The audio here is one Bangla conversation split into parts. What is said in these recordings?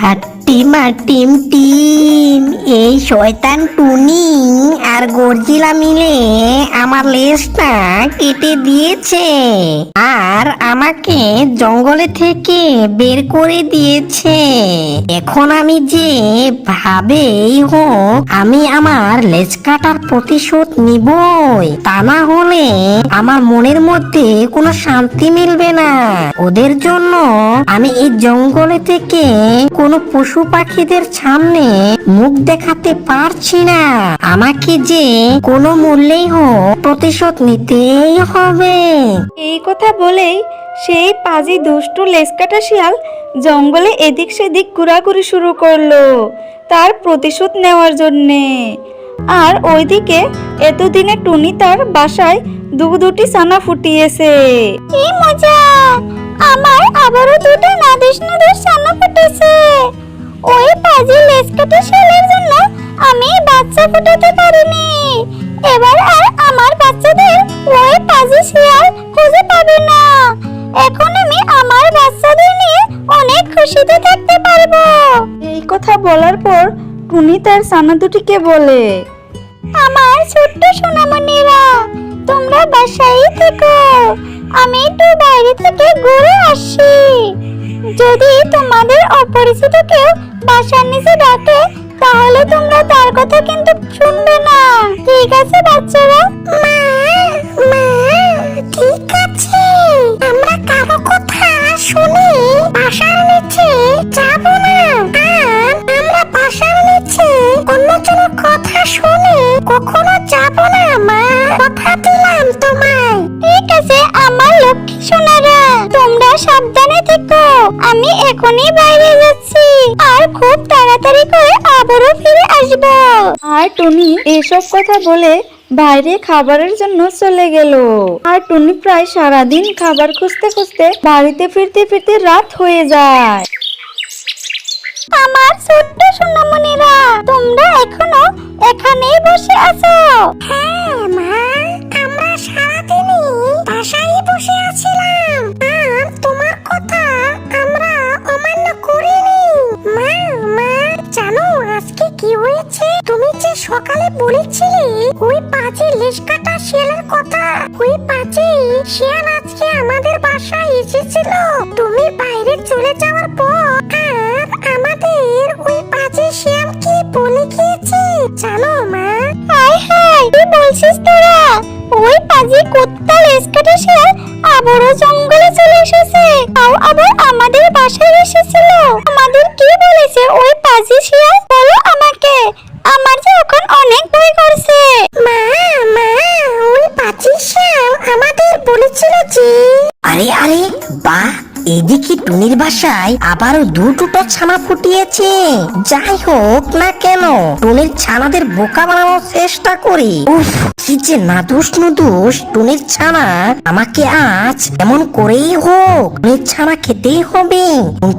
hạt টিমা team team. এই শয়তান টুনি আর গর্জিলা মিলে আমার লেজটা কেটে দিয়েছে আর আমাকে জঙ্গলে থেকে বের করে দিয়েছে। এখন আমি যে ভাবেই হোক, আমি আমার লেজ কাটার প্রতিশোধ নিবই। তা না হলে আমার মনের মধ্যে কোনো শান্তি মিলবে না। ওদের জন্য আমি এই জঙ্গলে থেকে কোনো পশু পাখিদের সামনে মুখ দেখাতে পারছি না। আমাকে যে কোনো মূল্যেই হোক প্রতিশোধ নিতেই হবে। এই কথা বলেই সেই পাজি দুষ্টু লেসকাটা শিয়াল জঙ্গলে এদিক সেদিক ঘোরাঘুরি শুরু করল তার প্রতিশোধ নেওয়ার জন্যে। আর ওইদিকে এতদিনে টুনি তার বাসায় দু দুটি ছানা ফুটিয়েছে। কি মজা! আমার আবারও দুটো পাজি লেসকাটা জন্য আমি বাচ্চা ফুটাতে পারিনি। এবার আর আমার বাচ্চাদের ওই পাজি শিয়াল খুঁজে পাবে না। এখন আমি আমার বাচ্চাদের নিয়ে অনেক খুশিতে থাকতে পারব। এই কথা বলার পর টুনি তার সানা দুটিকে বলে আমার ছোট্ট সোনামণিরা তোমরা বাসায় থেকো। আমি একটু বাইরে থেকে ঘুরে আসি যদি তোমাদের অপরিচিত কেউ বাসার নিচে ডাকে, তাহলে তোমরা তার কথা কিন্তু শুনবে না। ঠিক আছে, বাচ্চারা? তোমরা সাবধানে থেকো। আমি এখনই বাইরে যাচ্ছি। আর খুব তাড়াতাড়ি করে আবারও ফিরে আসব। আর টুনি এসব কথা বলে বাইরে খাবারের জন্য চলে গেল। আর টুনি প্রায় সারাদিন খাবার খুঁজতে খুঁজতে বাড়িতে ফিরতে ফিরতে রাত হয়ে যায়। আমার ছোট্ট সোনামণিরা তোমরা এখনও এখানেই বসে আছো? হ্যাঁ মা। বলেছিলে? ওই পাঁচে লেশ কাটা শিয়ালের কথা। ওই পাঁচে শিয়াল আজকে আমাদের বাসায় এসেছিল। তুমি বাইরে চলে যাওয়ার পর আর আমাদের ওই পাঁচে শিয়াল কি বলে গিয়েছে, জানো মা? হাই হাই, কি বলছিস তোরা? ওই পাজি কুত্তা লেজ কাটা শিয়াল আবারও জঙ্গলে চলে এসেছে। আবার আমাদের বাসায় এসেছিল টুনির বাসায় আবারও দুটো ছানা ফুটিয়েছে। যাই হোক না কেন টুনির ছানাদের বোকা বানানোর চেষ্টা করি। কি যে নাদুস নুদুস টুনির ছানা। আমাকে আজ এমন করেই হোক টুনির ছানা খেতেই হবে।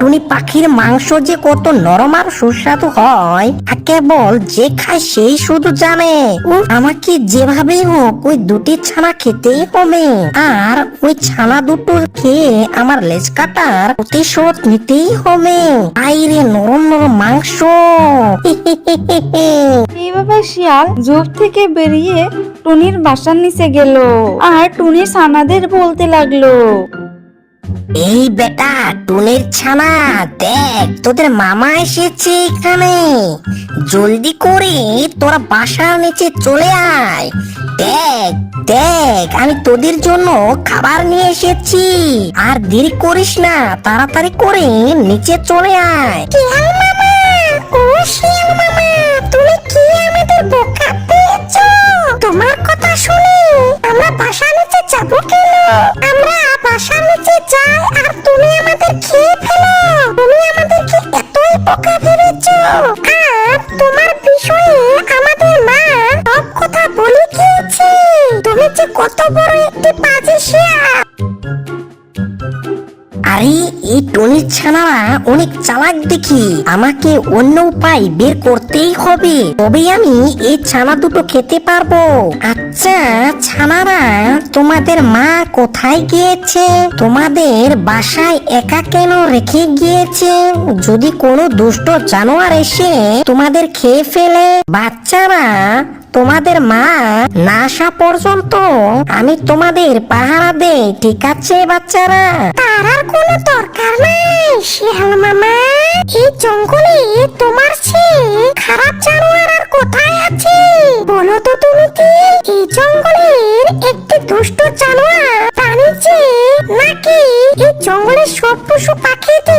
টুনি পাখির মাংস যে কত নরম আর সুস্বাদু হয় তা কেবল যে খায় সেই শুধু জানে। উফ, আমাকে যেভাবেই হোক ওই দুটি ছানা খেতেই হবে। আর ওই ছানা দুটো খেয়ে আমার লেজ কাটার প্রতিশোধ নিতেই হবে। আইরে নরম নরম মাংস। এইভাবে শিয়াল জোর থেকে বেরিয়ে টুনির বাসার নিচে গেল। আর টুনি সানাদের বলতে লাগল এই বেটা, টুনির ছানা, দেখ, তোদের মামা এসেছে এখানে। জলদি করে তোরা বাসার নিচে চলে আয়। দেখ দেখ, আমি তোদের জন্য খাবার নিয়ে এসেছি। আর দেরি করিস না, তাড়াতাড়ি করে নিচে চলে আয়। শিয়াল মামা? ও শিয়াল মামা, তুমি কি আমাদের বোকা পেয়েছ? তোমার কথা শুনে আমরা বাসার নিচে যাব কেন? আমরা বাসার নিচে যাই আর তুমি আমাদের খেয়ে ফেলো। তুমি আমাদেরকে এতই বোকা ভেবেছো? দেখি। আমাকে অন্য উপায় বের করতেই হবে। তবে আমি এই ছানা দুটো খেতে পারব। আচ্ছা ছানারা, তোমাদের মা কোথায় গিয়েছে? তোমাদের বাসায় একা কেন রেখে গিয়েছে? যদি কোনো দুষ্ট জানোয়ার এসে তোমাদের খেয়ে ফেলে, বাচ্চারা তোমাদের মা না আসা পর্যন্ত আমি তোমাদের পাহারা দেই, ঠিক আছে বাচ্চারা? তার আর কোনো দরকার নাই, শিয়াল মামা। এই জঙ্গলে তোমার খারাপ জানোয়ার আর কোথায় আছে? বলো তো তুমি কি এই জঙ্গলের একটি দুষ্ট জানোয়ার, প্রাণী নাকি এই জঙ্গলের সব পশু পাখিতে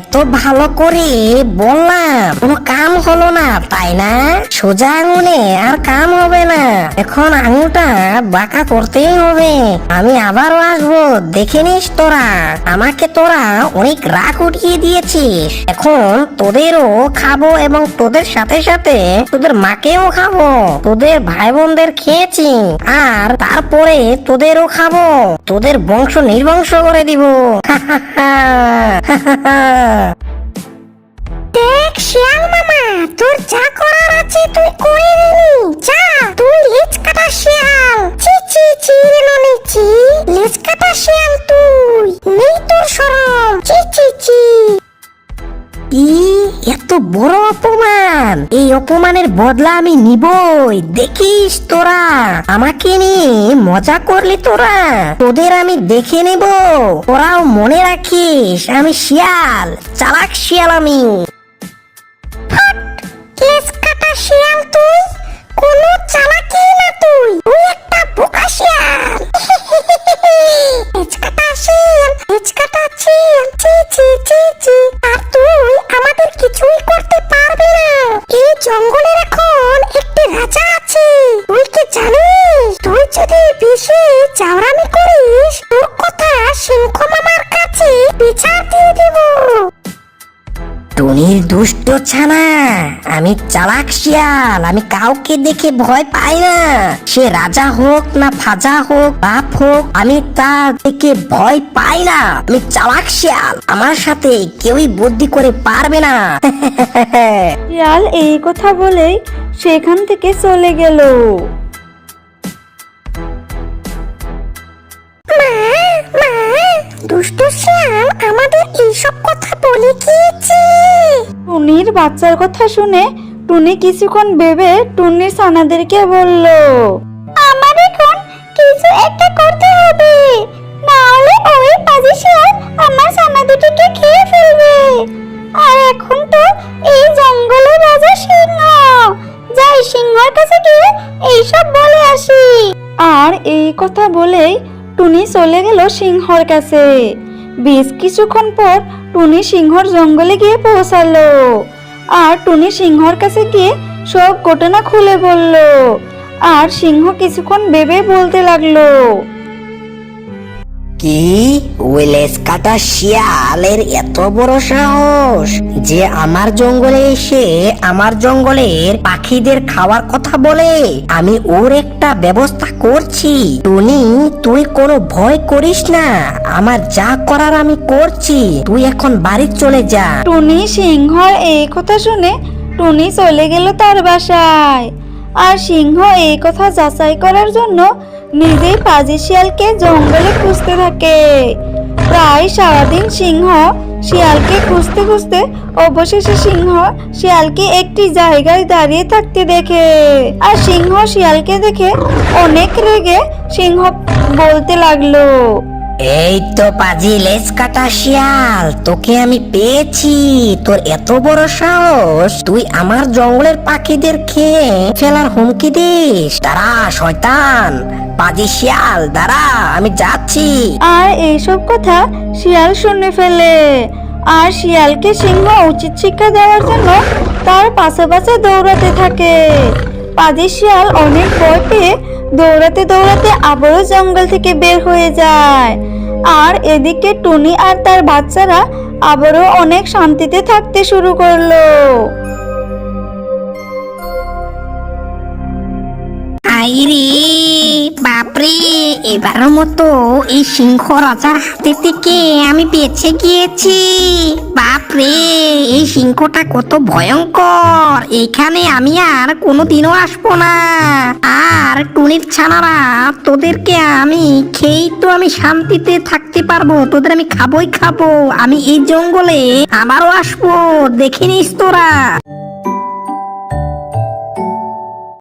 এত ভালো করে বললাম। কোনো কাম হলো না, তাই না? সোজা আঙুলে আর কাম হবে না। এখন আঙুলটা বাঁকা করতেই হবে। আমি আবারও আসব, দেখে নিস তোরা। আমাকে তোরা অনেক রাগ উঠিয়ে দিয়েছিস। এখন তোদেরও খাব এবং তোদের সাথে সাথে তোদের মাকেও খাব। তোদের ভাই বোনদের খেয়েছি আর তারপরে তোদেরও খাব। তোদের বংশ নির্বংশ করে দিব। দেখ শিয়াল মামা, তোর যা করার আছে তুই করে নিলি যা, তুই লেজ কাটা শিয়াল। চি চি চি রে ননি চি লেজ কাটা শিয়াল তুই। নেই তোর চি চি চি ই, এত বড় অপমান। এই অপমানের বদলা আমি নিবই। দেখিস তোরা, আমাকে নিয়ে মজা করলি তোরা। তোদের আমি দেখে নেব। তোরাও মনে রাখিস, আমি শিয়াল, চালাক শিয়াল আমি। টুনির ছানা আমি চালাক শিয়াল আমি কাউকে দেখে ভয় পাই না। সে রাজা হোক না ফাজা হোক বাপ হোক আমি তা দেখে ভয় পাই না। আমি চালাক শিয়াল আমার সাথে কেউই বুদ্ধি করে পারবে না। শিয়াল এই কথা বলেই সেখান থেকে চলে গেল। দুষ্ট শিয়াল আমাদের এইসব কথা বলে গিয়েছে। টুনির বাচ্চার কথা শুনে টুনি কিছুক্ষণ ভেবে টুনির সানাদেরকে বলল আমার এখন কিছু একটা করতে হবে। না হলে ওই পাজি শিয়াল আমার সানা দুটিকে খেয়ে ফেলবে। আর এখন তো এই জঙ্গলের রাজা সিংহ। যাই সিংহর কাছে গিয়ে এইসব বলে আসি। আর এই কথা বলেই টুনি চলে গেল সিংহর কাছে। বেশ কিছুক্ষণ পর টুনি সিংহর জঙ্গলে গিয়ে পৌঁছালো। আর টুনি সিংহর কাছে গিয়ে সব ঘটনা খুলে বলল। আর সিংহ কিছুক্ষণ ভেবে বলতে লাগল, কি? ওয়েলেস শিয়ালের এত বড় সাহস যে আমার জঙ্গলে এসে আমার জঙ্গলের পাখিদের খাওয়ার কথা বলে। আমি ওর একটা ব্যবস্থা করছি। টুনি, তুই কোনো ভয় করিস না। আমার যা করার আমি করছি। তুই এখন বাড়ি চলে যা। টুনি সিংহর এই কথা শুনে টুনি চলে গেল তার বাসায়। আর সিংহ এই কথা যাচাই করার জন্য নিজেই পাজি শিয়ালকে জঙ্গলে খুঁজতে থাকে। প্রায় সারাদিন সিংহ শিয়ালকে খুঁজতে খুঁজতে, অবশেষে সিংহ শিয়ালকে একটি জায়গায় দাঁড়িয়ে থাকতে দেখে। আর সিংহ শিয়ালকে দেখে অনেক রেগে সিংহ বলতে লাগল এই তো পাজি, লেজ কাটা শিয়াল। তোকে আমি পেয়েছি। তোর এত বড় সাহস। তুই আমার জঙ্গলের পাখিদের খেয়ে ফেলার হুমকি দিস। দাঁড়া, শয়তান। পাজি শিয়াল, দাঁড়া, আমি যাচ্ছি। আর এইসব কথা শিয়াল শুনে ফেলে। আর শিয়ালকে সিংহ উচিত শিক্ষা দেওয়ার জন্য তার পাশে পাশে দৌড়াতে থাকে। পাজি শিয়াল অনেক ভয় পেয়ে দৌড়াতে দৌড়াতে আবারও জঙ্গল থেকে বের হয়ে যায়। আর এদিকে টুনি আর তার বাচ্চারা আবারও অনেক শান্তিতে থাকতে শুরু করল। আইরে। বাপরে এবারের মতো এই সিংহ রাজার হাতে থেকে আমি বেঁচে গিয়েছি। বাপরে, এই সিংহটা কত ভয়ঙ্কর। এখানে আমি আর কোনোদিনও আসব না। আর টুনির ছানারা, তোদেরকে আমি খেয়েই তো আমি শান্তিতে থাকতে পারব। তোদের আমি খাবোই খাব। আমি এই জঙ্গলে আবারও আসব। দেখে নিস তোরা।